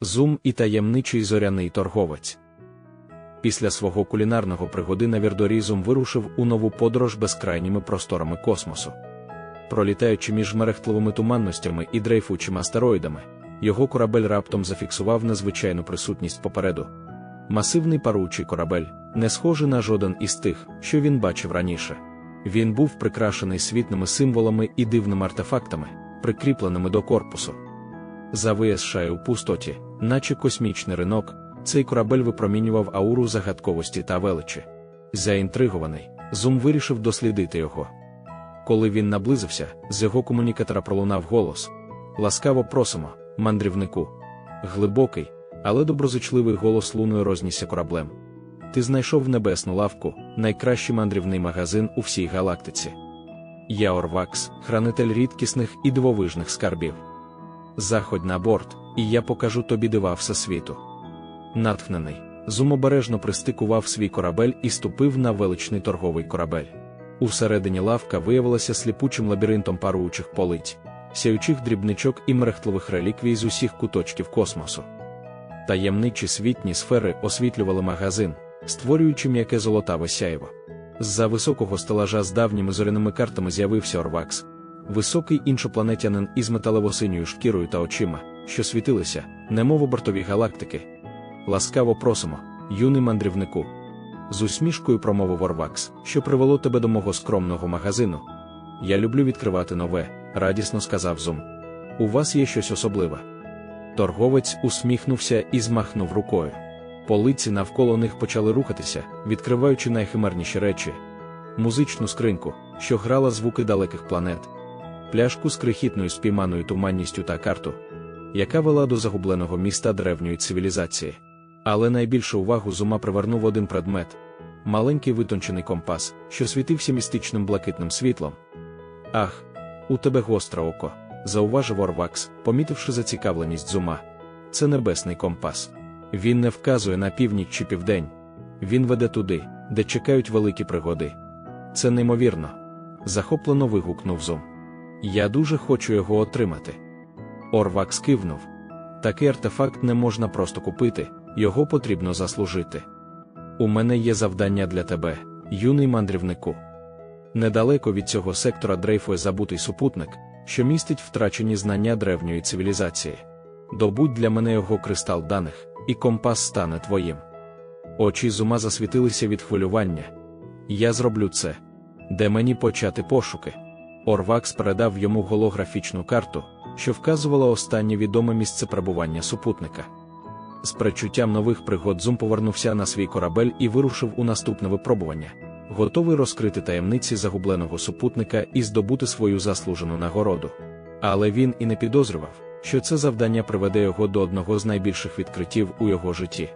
Зум і таємничий зоряний торговець. Після свого кулінарного пригоди на Вірдорі Зум вирушив у нову подорож безкрайніми просторами космосу. Пролітаючи між мерехтливими туманностями і дрейфучими астероїдами, його корабель раптом зафіксував незвичайну присутність попереду. Масивний паручий корабель, не схожий на жоден із тих, що він бачив раніше. Він був прикрашений світними символами і дивними артефактами, прикріпленими до корпусу. Завиявшає у пустоті, наче космічний ринок, цей корабель випромінював ауру загадковості та величі. Заінтригований, Зум вирішив дослідити його. Коли він наблизився, з його комунікатора пролунав голос: Ласкаво просимо, мандрівнику. Глибокий, але доброзичливий голос луною рознісся кораблем. Ти знайшов небесну лавку, найкращий мандрівний магазин у всій галактиці. Я Орвакс, хранитель рідкісних і дивовижних скарбів. Заходь на борт, і я покажу тобі дива всесвіту. Натхнений, Зум обережно пристикував свій корабель і ступив на величний торговий корабель. Усередині лавка виявилася сліпучим лабіринтом паруючих полиць, сяючих дрібничок і мерехтливих реліквій з усіх куточків космосу. Таємничі світні сфери освітлювали магазин, створюючи м'яке золотаве сяйво. З-за високого стелажа з давніми зоряними картами з'явився Орвакс, високий іншопланетянин із металево-синьою шкірою та очима, що світилися, немов у бортові галактики. Ласкаво просимо, юний мандрівнику. З усмішкою промовив Орвакс, що привело тебе до мого скромного магазину. Я люблю відкривати нове, радісно сказав Зум. У вас є щось особливе. Торговець усміхнувся і змахнув рукою. Полиці навколо них почали рухатися, відкриваючи найхимерніші речі: музичну скриньку, що грала звуки далеких планет, пляшку з крихітною спійманою туманністю та карту, яка вела до загубленого міста древньої цивілізації. Але найбільшу увагу зума привернув один предмет маленький витончений компас, що світився містичним блакитним світлом. Ах, у тебе гостре око, зауважив Орвакс, помітивши зацікавленість зума. Це небесний компас. Він не вказує на північ чи південь. Він веде туди, де чекають великі пригоди. Це неймовірно. Захоплено вигукнув Зум. Я дуже хочу його отримати. Орвакс кивнув. Такий артефакт не можна просто купити, його потрібно заслужити. У мене є завдання для тебе, юний мандрівнику. Недалеко від цього сектора дрейфує забутий супутник, що містить втрачені знання древньої цивілізації. Добудь для мене його кристал даних, і компас стане твоїм. Очі зума засвітилися від хвилювання. Я зроблю це. Де мені почати пошуки? Орвакс передав йому голографічну карту, що вказувала останнє відоме місце перебування супутника. З причуттям нових пригод Зум повернувся на свій корабель і вирушив у наступне випробування, готовий розкрити таємниці загубленого супутника і здобути свою заслужену нагороду. Але він і не підозрював, що це завдання приведе його до одного з найбільших відкриттів у його житті.